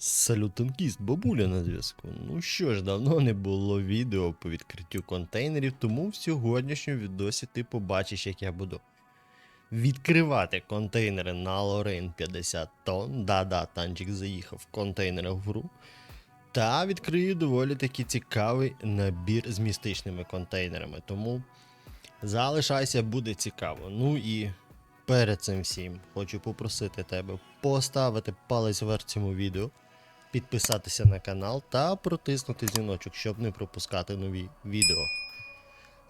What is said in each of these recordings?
Салютанкіст, бабуля на зв'язку. Ну що ж, давно не було відео по відкриттю контейнерів, тому в сьогоднішньому відосі ти побачиш, як я буду відкривати контейнери на Лорейн 50 тонн. Да-да, танчик заїхав в контейнери в гру. Та відкрию доволі таки цікавий набір з містичними контейнерами. Тому залишайся, буде цікаво. Ну і перед цим всім хочу попросити тебе поставити палець вверх цьому відео, підписатися на канал та протиснути дзвіночок, щоб не пропускати нові відео.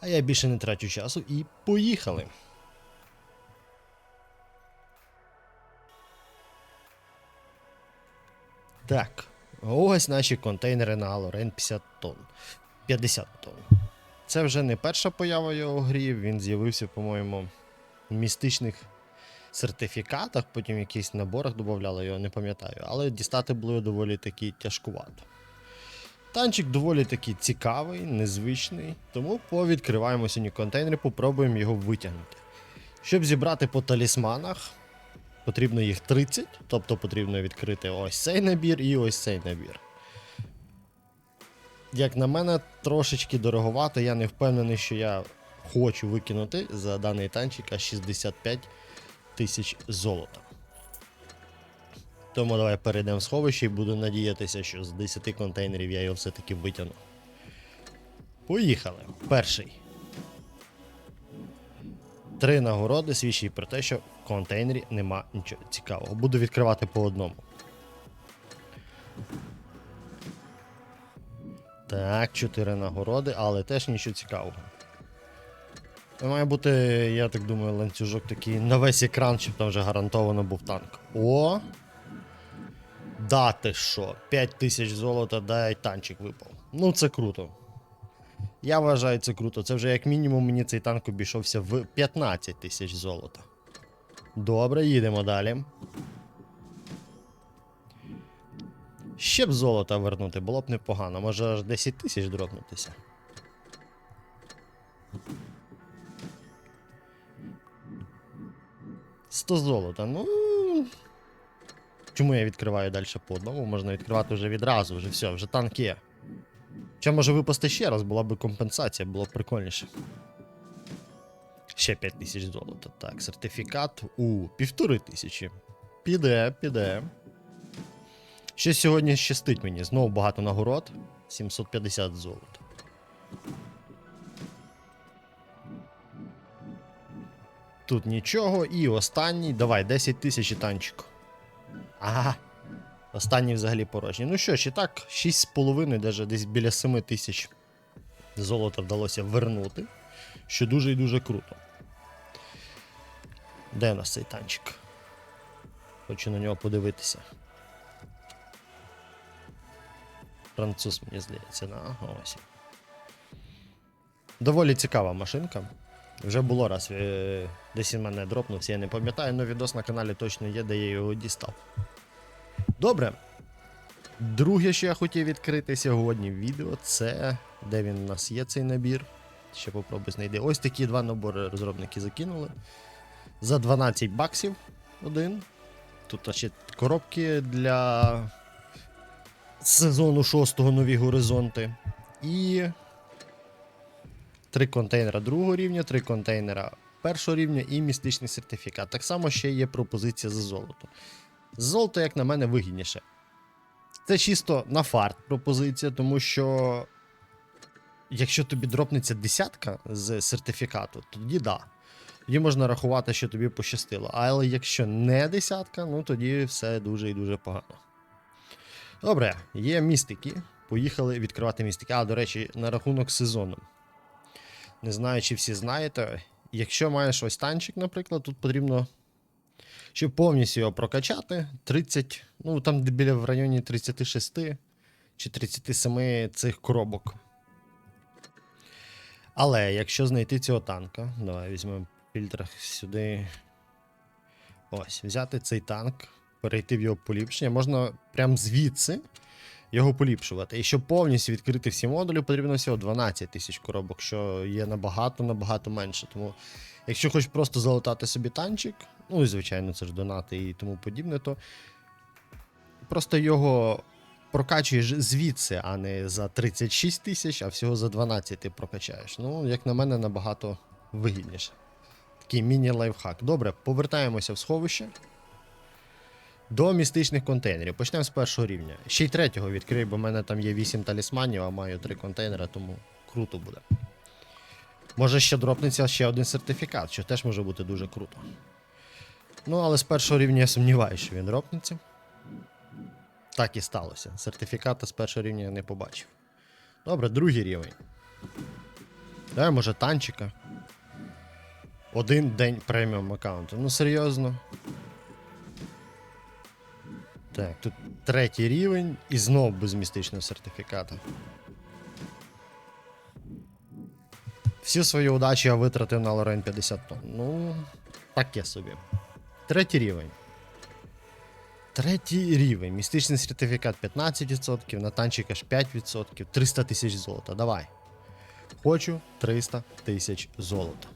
А я більше не трачу часу і поїхали! Так, ось наші контейнери на Алорен 50 тонн. 50 тонн. Це вже не перша поява його в грі, він з'явився, по-моєму, в містичних сертифікатах, потім в якихось наборах додавали, його не пам'ятаю, але дістати було доволі таки тяжкувато. Танчик доволі таки цікавий, незвичний, тому повідкриваємо сьогодні контейнери, попробуємо його витягнути. Щоб зібрати по талісманах, потрібно їх 30, тобто потрібно відкрити ось цей набір і ось цей набір. Як на мене, трошечки дороговато, я не впевнений, що я хочу викинути за даний танчик аж 65 тисяч золота. Тому давай перейдемо в сховище і буду надіятися, що з 10 контейнерів я його все-таки витягну. Поїхали. Перший. Три нагороди свідчать про те, що в контейнері нема нічого цікавого. Буду відкривати по одному. Так, чотири нагороди, але теж нічого цікавого. Має бути, я так думаю, ланцюжок такий на весь екран, щоб там вже гарантовано був танк. О! Да ти що? 5 тисяч золота, дай танчик випав. Ну це круто. Я вважаю це круто. Це вже як мінімум мені цей танк обійшовся в 15 тисяч золота. Добре, їдемо далі. Ще б золота вернути, було б непогано. Може аж 10 тисяч дропнутися. Сто золота, ну. Чому я відкриваю далі по одному? Можна відкривати вже відразу, вже все, вже танк є. Чи може випасти ще раз, була б компенсація, було б прикольніше. Ще 5 тисяч золота. Так, сертифікат у півтори тисячі. Піде, піде. Ще сьогодні щастить мені. Знову багато нагород. 750 золота. Тут нічого. І останній. Давай, 10 тисяч танчик. Ага. Останній взагалі порожній. Ну що ж, і так, 6,5, даже десь біля 7 тисяч золота вдалося вернути. Що дуже і дуже круто. Де у нас цей танчик? Хочу на нього подивитися. Француз, мені здається, на ось. Доволі цікава машинка. Вже було раз, е, десь він мене дропнувся, я не пам'ятаю, але відос на каналі точно є, де я його дістав. Добре. Друге, що я хотів відкрити сьогодні в відео, це де він у нас є цей набір. Ще попробуй знайти. Ось такі два набори розробники закинули. За 12 баксів один. Тут ще коробки для сезону 6 нові горизонти. І три контейнера другого рівня, три контейнера першого рівня і містичний сертифікат. Так само ще є пропозиція за золото. Золото, як на мене, вигідніше. Це чисто на фарт пропозиція, тому що якщо тобі дропнеться десятка з сертифікату, тоді да. Тоді можна рахувати, що тобі пощастило. Але якщо не десятка, ну тоді все дуже і дуже погано. Добре, є містики. Поїхали відкривати містики. А, до речі, на рахунок сезону. Не знаю, чи всі знаєте. Якщо маєш ось танчик, наприклад, тут потрібно, щоб повністю його прокачати, 30, ну там біля в районі 36 чи 37 цих коробок. Але якщо знайти цього танка, давай візьмемо фільтрах сюди. Ось, взяти цей танк, перейти в його поліпшення, можна прямо звідси його поліпшувати. І щоб повністю відкрити всі модулі, потрібно всього 12 тисяч коробок, що є набагато-набагато менше. Тому, якщо хочеш просто залутати собі танчик, ну і звичайно, це ж донати і тому подібне, то просто його прокачуєш звідси, а не за 36 тисяч, а всього за 12 ти прокачаєш. Ну, як на мене, набагато вигідніше. Такий міні-лайфхак. Добре, повертаємося в сховище. До містичних контейнерів. Почнемо з першого рівня. Ще й третього відкрию, бо в мене там є 8 талісманів, а маю 3 контейнери, тому круто буде. Може ще дропнеться ще один сертифікат, що теж може бути дуже круто. Ну, але з першого рівня я сумніваюся, що він дропнеться. Так і сталося. Сертифіката з першого рівня я не побачив. Добре, другий рівень. Давай, може, танчика. Один день преміум аккаунту. Ну, серйозно. Так, тут третій рівень і знов без містичного сертифіката. Всю свою удачу я витратив на Лорен 50 тонн. Ну, таке собі. Третій рівень. Третій рівень. Містичний сертифікат 15%, на танчик аж 5%, 300 тисяч золота. Давай. Хочу 300 тисяч золота.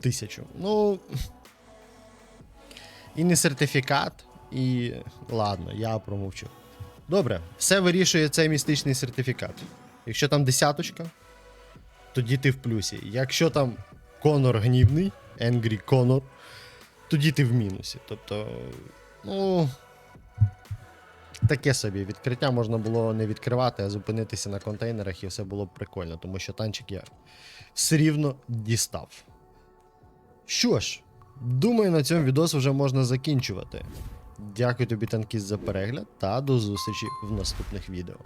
Тисячу. Ну. І не сертифікат, і. Ладно, я промовчу. Добре, все вирішує цей містичний сертифікат. Якщо там десяточка, тоді ти в плюсі. Якщо там Конор гнівний, Angry Conor, тоді ти в мінусі. Тобто, ну. Таке собі відкриття можна було не відкривати, а зупинитися на контейнерах і все було б прикольно, тому що танчик я все рівно дістав. Що ж, думаю, на цьому відос вже можна закінчувати. Дякую тобі, танкіст, за перегляд та до зустрічі в наступних відео.